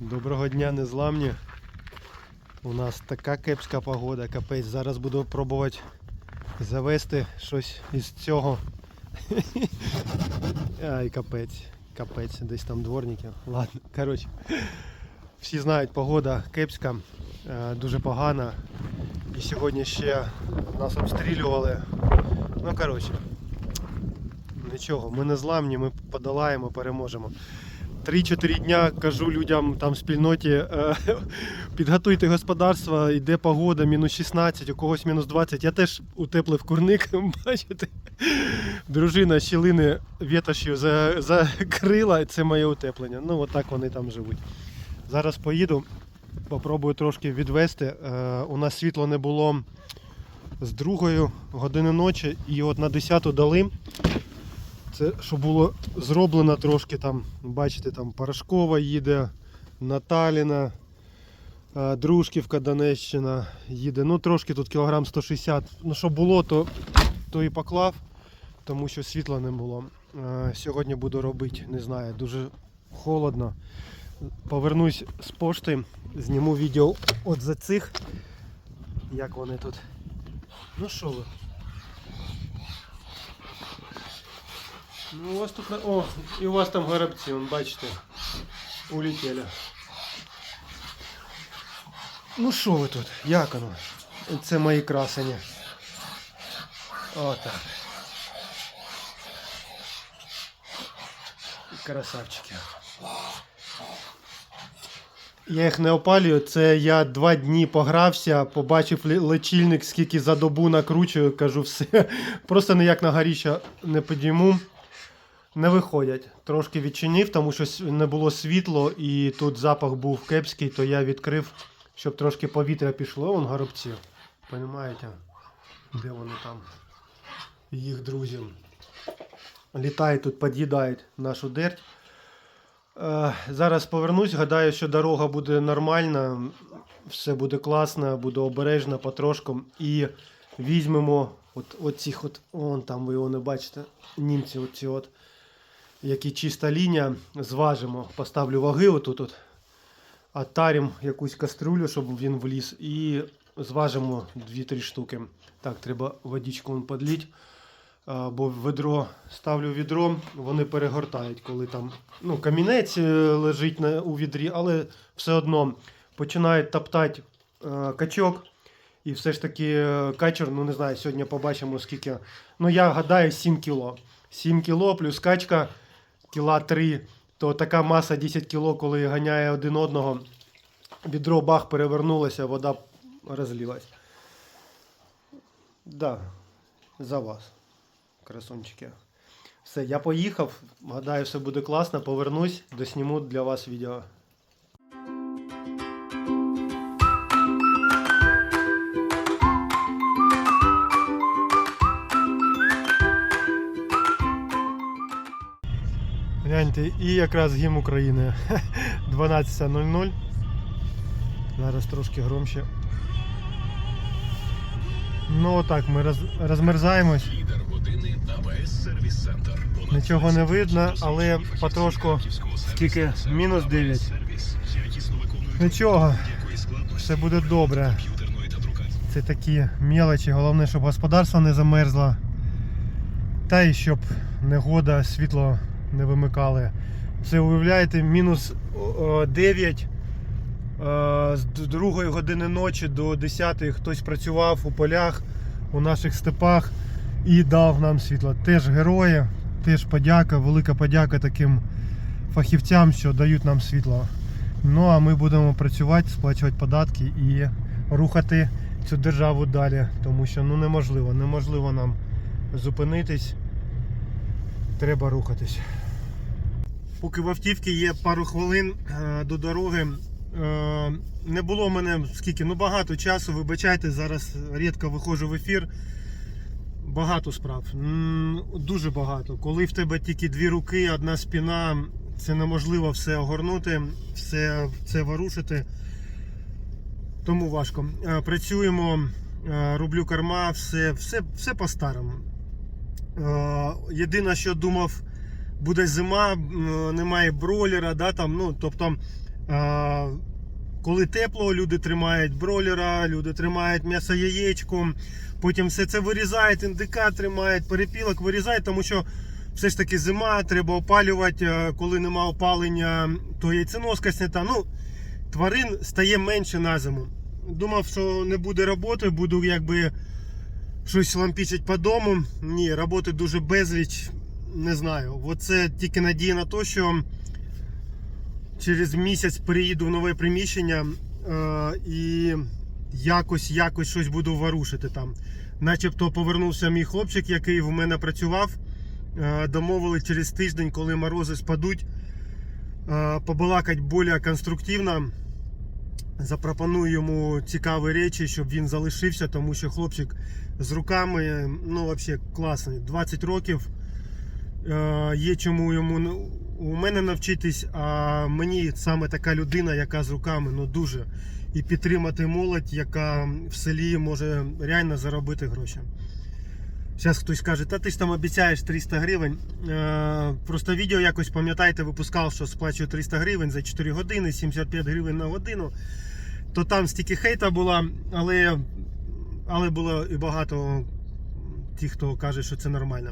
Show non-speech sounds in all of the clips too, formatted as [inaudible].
Доброго дня, незламні. У нас така кепська погода, капець. Зараз буду пробувати завести щось із цього. [laughs] Ай, капець, капець, десь там дворники. Ладно, коротше. Всі знають, погода кепська, е, дуже погана. І сьогодні ще нас обстрілювали. Ну, коротше, нічого, ми не зламні, ми подолаємо, переможемо. 3-4 дня кажу людям там в спільноті, е, [laughs] підготуйте господарство, йде погода, мінус 16, у когось мінус 20. Я теж утеплив курник, [laughs] бачите. Дружина щілини вітошю за- закрила, це моє утеплення. Ну, отак вони там живуть. Зараз поїду, попробую трошки відвести. Е, у нас світло не було з другої години ночі, і от на 10 дали. Це що було зроблено трошки там, бачите, там Порошкова їде, Наталіна, е, Дружківка, Донеччина їде. Ну трошки тут кілограм 160. Ну що було, то, то і поклав, тому що світла не було. Е, Сьогодні буду робити, не знаю, дуже холодно. Повернусь з пошти, зніму відео от за цих. Як вони тут. Ну що ви? Ну, у вас тут... О, і у вас там горобці, вон, бачите, улетіли. Ну що ви тут? Як воно? Це мої красені. Отак. Красавчики. Я їх не опалюю, це я два дні погрався, побачив лечильник, скільки за добу накручую, кажу все. Просто ніяк на горіща не підійму. Не виходять. Трошки відчинив, тому що не було світло і тут запах був кепський, то я відкрив, щоб трошки повітря пішло. Вон горобці. Понімаєте? Де вони там? Їх друзі. Літають тут, під'їдають нашу дерть. Е, Зараз повернусь, гадаю, що дорога буде нормальна, все буде класно, буду обережно потрошку. І візьмемо от, оцих от, вон там ви його не бачите, німці оці от, які чиста лінія, зважимо, поставлю ваги отут от, атарім якусь каструлю, щоб він вліз, і зважимо 2-3 штуки. Так, треба водичку подліть. Бо ведро ставлю відро, вони перегортають, коли там ну, камінець е, лежить на, у відрі, але все одно починають топтати е, качок. І все ж таки е, качер, ну не знаю, сьогодні побачимо скільки. Ну я гадаю 7 кіло. 7 кіло плюс качка кіла 3, то така маса 10 кіло, коли ганяє один одного. Відро бах перевернулося, вода розлілась. Да, за вас красунчики. Все, я поїхав. Гадаю, все буде класно. Повернусь, досніму для вас відео. Гляньте, і якраз гімн України [laughs] 12.00. Зараз трошки громче. Ну отак, ми роз, розмерзаємось. Нічого не видно, але потрошку скільки мінус 9. Нічого, все буде добре. Це такі мелочі, головне, щоб господарство не замерзло. Та й щоб негода, світло не вимикали. Це уявляєте, мінус 9 е, з 2 години ночі до 10 хтось працював у полях, у наших степах і дав нам світло. Теж герої, теж подяка, велика подяка таким фахівцям, що дають нам світло. Ну а ми будемо працювати, сплачувати податки і рухати цю державу далі, тому що ну неможливо, неможливо нам зупинитись. Треба рухатись. Поки в автівці є пару хвилин е, до дороги. Е, не було в мене скільки, ну багато часу, вибачайте, зараз рідко виходжу в ефір. Багато справ. Дуже багато. Коли в тебе тільки дві руки, одна спина, це неможливо все огорнути, все це ворушити. Тому важко. Е, Працюємо, роблю корма, все, все, все по-старому. Е, Єдине, що думав, буде зима, немає бройлера, да, там, ну, тобто коли тепло, люди тримають бройлера, люди тримають м'ясо яєчку, потім все це вирізають, індика тримають, перепілок вирізають, тому що все ж таки зима, треба опалювати. Коли нема опалення, то яйценоска снята. Ну, тварин стає менше на зиму. Думав, що не буде роботи, буду якби щось лампічить по дому. Ні, роботи дуже безліч. Не знаю. Оце тільки надія на те, що через місяць переїду в нове приміщення е, і якось якось щось буду ворушити там. Начебто повернувся мій хлопчик, який в мене працював. Е, домовили через тиждень, коли морози спадуть, е, побалакать більш конструктивно. Запропоную йому цікаві речі, щоб він залишився, тому що хлопчик з руками, ну, взагалі класний. 20 років. Е, Є чому йому у мене навчитись, а мені саме така людина, яка з руками, ну дуже. І підтримати молодь, яка в селі може реально заробити гроші. Зараз хтось каже, та ти ж там обіцяєш 300 гривень. Е, просто відео якось пам'ятаєте, випускав, що сплачую 300 гривень за 4 години, 75 гривень на годину. То там стільки хейта була, але, але було і багато тих, хто каже, що це нормально.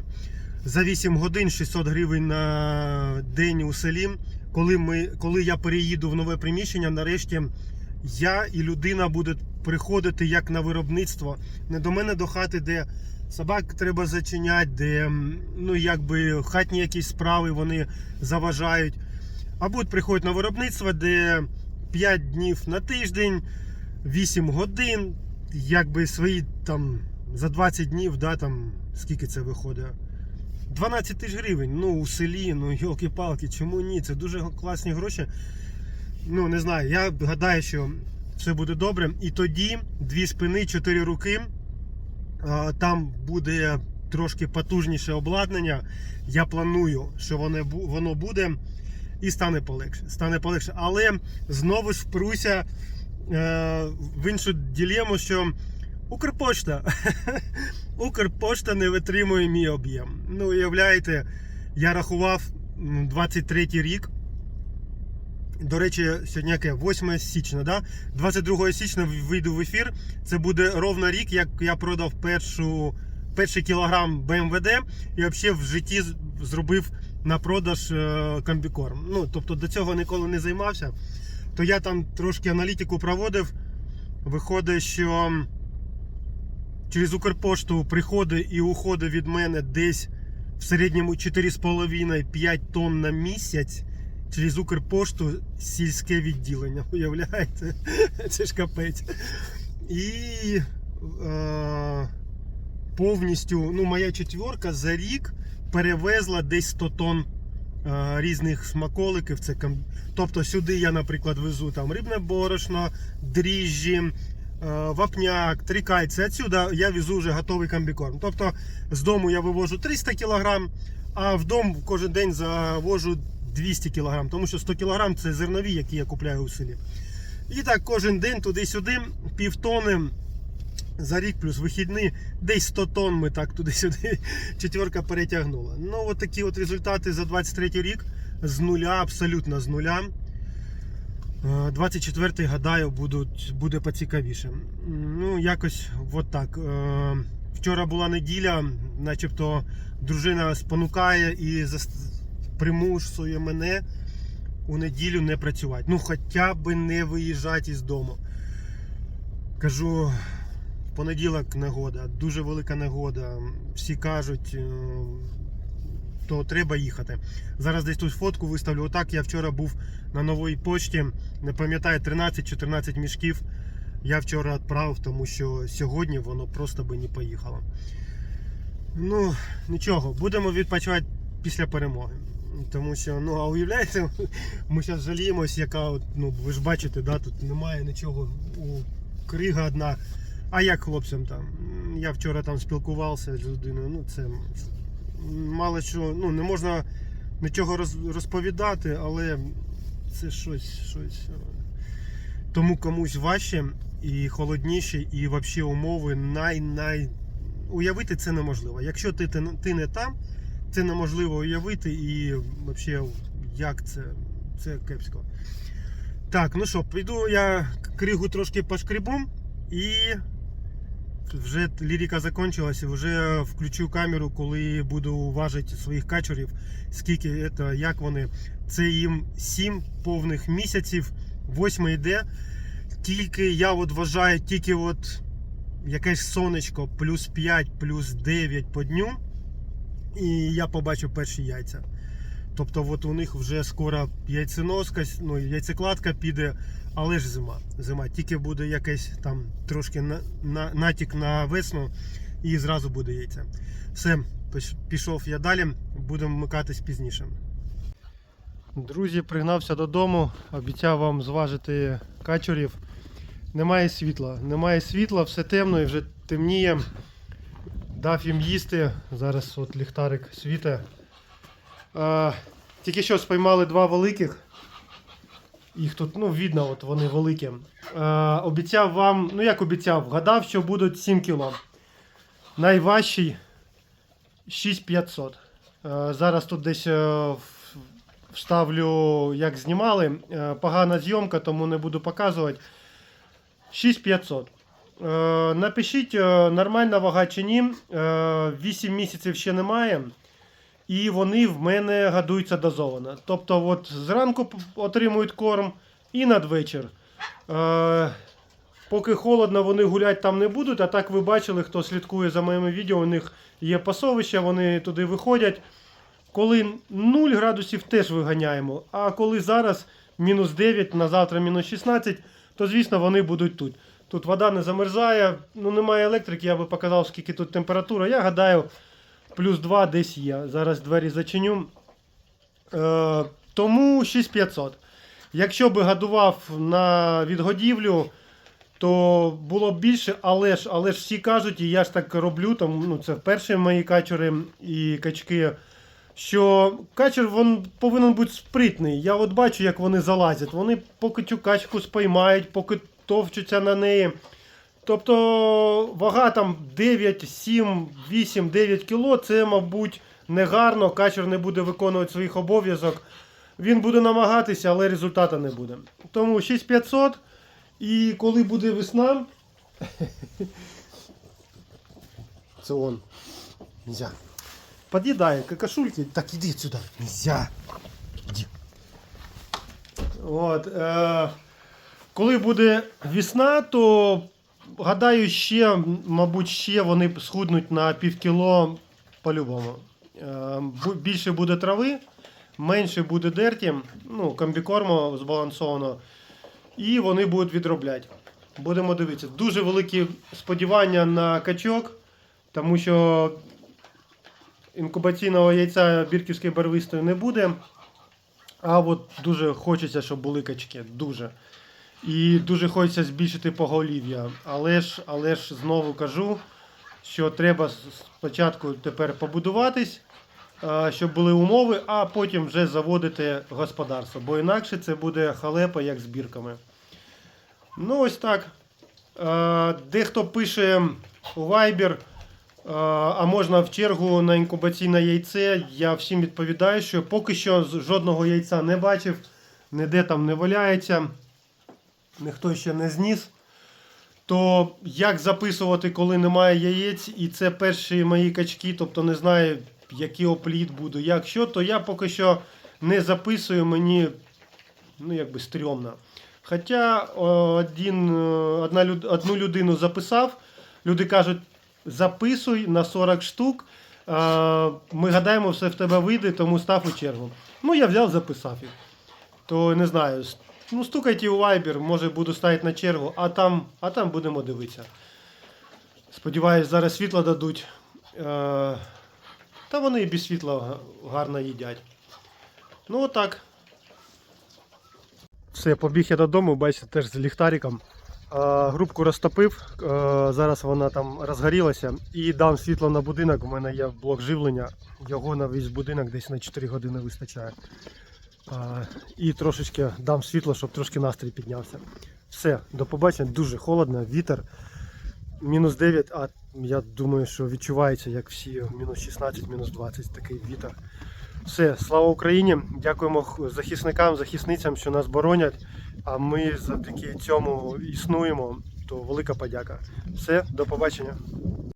За 8 годин 600 гривень на день у селі. Коли, ми, коли я переїду в нове приміщення, нарешті я і людина будуть приходити як на виробництво. Не до мене до хати, де собак треба зачиняти, де ну, якби хатні якісь справи вони заважають. А будуть приходити на виробництво, де 5 днів на тиждень, 8 годин, якби свої там за 20 днів, да, там, скільки це виходить? 12 тисяч гривень. Ну, у селі, ну йолки-палки, чому ні? Це дуже класні гроші. Ну, не знаю, я гадаю, що все буде добре. І тоді дві спини, чотири руки. Там буде трошки потужніше обладнання. Я планую, що воно, воно буде і стане полегше. Стане полегше. Але знову ж впруся е, в іншу ділему, що Укрпошта. [laughs] Укрпошта не витримує мій об'єм. Ну, уявляєте, я рахував м, 23 рік. До речі, сьогодні яке? 8 січня, да? 22 січня вийду в ефір. Це буде ровно рік, як я продав першу, перший кілограм БМВД і взагалі в житті зробив на продаж е, комбікорм. Ну, тобто до цього ніколи не займався. То я там трошки аналітику проводив. Виходить, що через Укрпошту приходить і уходить від мене десь в середньому 4,5-5 тонн на місяць через Укрпошту сільське відділення. [laughs] Уявляєте? Це ж капець. І е, повністю, ну, моя четверка за рік перевезла десь 100 тонн е, різних смаколиків. Це, тобто сюди я, наприклад, везу там рибне борошно, дріжджі, е, вапняк, трикайці. Отсюди я везу вже готовий комбікорм. Тобто з дому я вивожу 300 кг, а в кожен день завожу 200 кг, тому що 100 кг це зернові, які я купляю у селі. І так кожен день туди-сюди, півтони за рік плюс вихідні, десь 100 тонн ми так туди-сюди [laughs] четверка перетягнула. Ну, от такі от результати за 23 рік з нуля, абсолютно з нуля. Е, 24-й, гадаю, будуть, буде поцікавіше. Ну, якось от так. Е, Вчора була неділя, начебто дружина спонукає і примушує мене у неділю не працювати. Ну, хоча б не виїжджати із дому. Кажу, понеділок негода, дуже велика негода. Всі кажуть, е, то треба їхати. Зараз десь тут фотку виставлю. Отак я вчора був на новій почті. Не пам'ятаю, 13-14 мішків. Я вчора відправив, тому що сьогодні воно просто би не поїхало. Ну, нічого, будемо відпочивати після перемоги. Тому що, ну, а уявляєте, [laughs] ми зараз жаліємось, яка, ну, ви ж бачите, да, тут немає нічого, у крига одна. А як хлопцям там? Я вчора там спілкувався з людиною, ну це мало що, ну не можна нічого роз- розповідати, але це щось, щось. е, Тому комусь важче і холодніше, і взагалі умови най-най. Уявити це неможливо. Якщо ти, ти, ти не там, це неможливо уявити і взагалі як це, це кепсько. Так, ну що, піду я кригу трошки пошкребом і вже лірика закінчилась, і вже включу камеру, коли буду важити своїх качурів, скільки це, як вони. Це їм 7 повних місяців, 8 йде. Тільки я от вважаю, тільки от якесь сонечко, плюс 5, плюс 9 по дню. І я побачу перші яйця. Тобто, от у них вже скоро яйценоска, ну, яйцекладка піде, але ж зима. Зима. Тільки буде якийсь там трошки на, на, натік на весну і зразу буде яйце. Все, пішов я далі, будемо вмикатись пізніше. Друзі, пригнався додому, обіцяв вам зважити качурів. Немає світла. Немає світла, все темно і вже темніє. Дав їм їсти. Зараз от ліхтарик світе. А, тільки що спіймали два великих. Їх тут, ну, видно, от вони великі. А, обіцяв вам, ну як обіцяв, гадав, що будуть 7 кіло. Найважчий 6500. А, зараз тут десь е, вставлю, як знімали. Е, Погана зйомка, тому не буду показувати. 6500. Е, Напишіть, е, нормальна вага чи ні. Е, 8 місяців ще немає. І вони в мене гадуються дозовано. Тобто, от зранку отримують корм і надвечір. Е, поки холодно, вони гуляти там не будуть. А так ви бачили, хто слідкує за моїми відео, у них є пасовище, вони туди виходять. Коли 0 градусів теж виганяємо. А коли зараз мінус 9, на завтра мінус 16, то звісно вони будуть тут. Тут вода не замерзає, ну немає електрики, я би показав, скільки тут температура. Я гадаю, плюс 2 десь є. Зараз двері зачиню. Е, тому 6500. Якщо би гадував на відгодівлю, то було б більше, але ж, але ж всі кажуть, і я ж так роблю, там, ну, це перші мої качери і качки, що качер він повинен бути спритний. Я от бачу, як вони залазять. Вони поки цю качку спіймають, поки товчуться на неї. Тобто вага там 9, 7, 8, 9 кіло, це, мабуть, негарно. Качер не буде виконувати своїх обов'язок. Він буде намагатися, але результату не буде. Тому 6500. І коли буде весна. [laughs] Це он. Нельзя. Подъедає какашульки. Так, іди сюди. Нельзя. Іди. От, е, коли буде весна, то гадаю, ще, мабуть, ще вони схуднуть на півкіло по-любому. Е, більше буде трави, менше буде дерті, ну, комбікорму збалансовано, і вони будуть відробляти. Будемо дивитися. Дуже великі сподівання на качок, тому що інкубаційного яйця бірківської барвистої не буде. А от дуже хочеться, щоб були качки. Дуже. І дуже хочеться збільшити поголів'я. Але ж, але ж знову кажу, що треба спочатку тепер побудуватись, щоб були умови, а потім вже заводити господарство. Бо інакше це буде халепа, як з бірками. Ну, ось так. Е, Дехто пише у Viber, е, а можна в чергу на інкубаційне яйце. Я всім відповідаю, що поки що жодного яйця не бачив, ніде там не валяється, ніхто ще не зніс. То як записувати, коли немає яєць, і це перші мої качки, тобто не знаю, який опліт буду, як що, то я поки що не записую, мені ну, якби стрьомно. Хоча один, е, одна, одну людину записав, люди кажуть, записуй на 40 штук. е, Ми гадаємо, все в тебе вийде, тому став у чергу. Ну, я взяв, записав їх. То не знаю. Ну, стукайте у Viber, може буду ставити на чергу, а там, а там будемо дивитися. Сподіваюсь, зараз світло дадуть. Е, Та вони і без світла гарно їдять. Ну, отак. Все, побіг я додому, бачите, теж з ліхтариком. А, грубку розтопив, а, зараз вона там розгорілася і дам світло на будинок. У мене є блок живлення, його на весь будинок десь на 4 години вистачає. І трошечки дам світло, щоб трошки настрій піднявся. Все, до побачення, дуже холодно, вітер. Мінус 9, а я думаю, що відчувається, як всі мінус 16, мінус 20 такий вітер. Все, слава Україні! Дякуємо захисникам, захисницям, що нас боронять. А ми завдяки цьому існуємо. То велика подяка. Все, до побачення.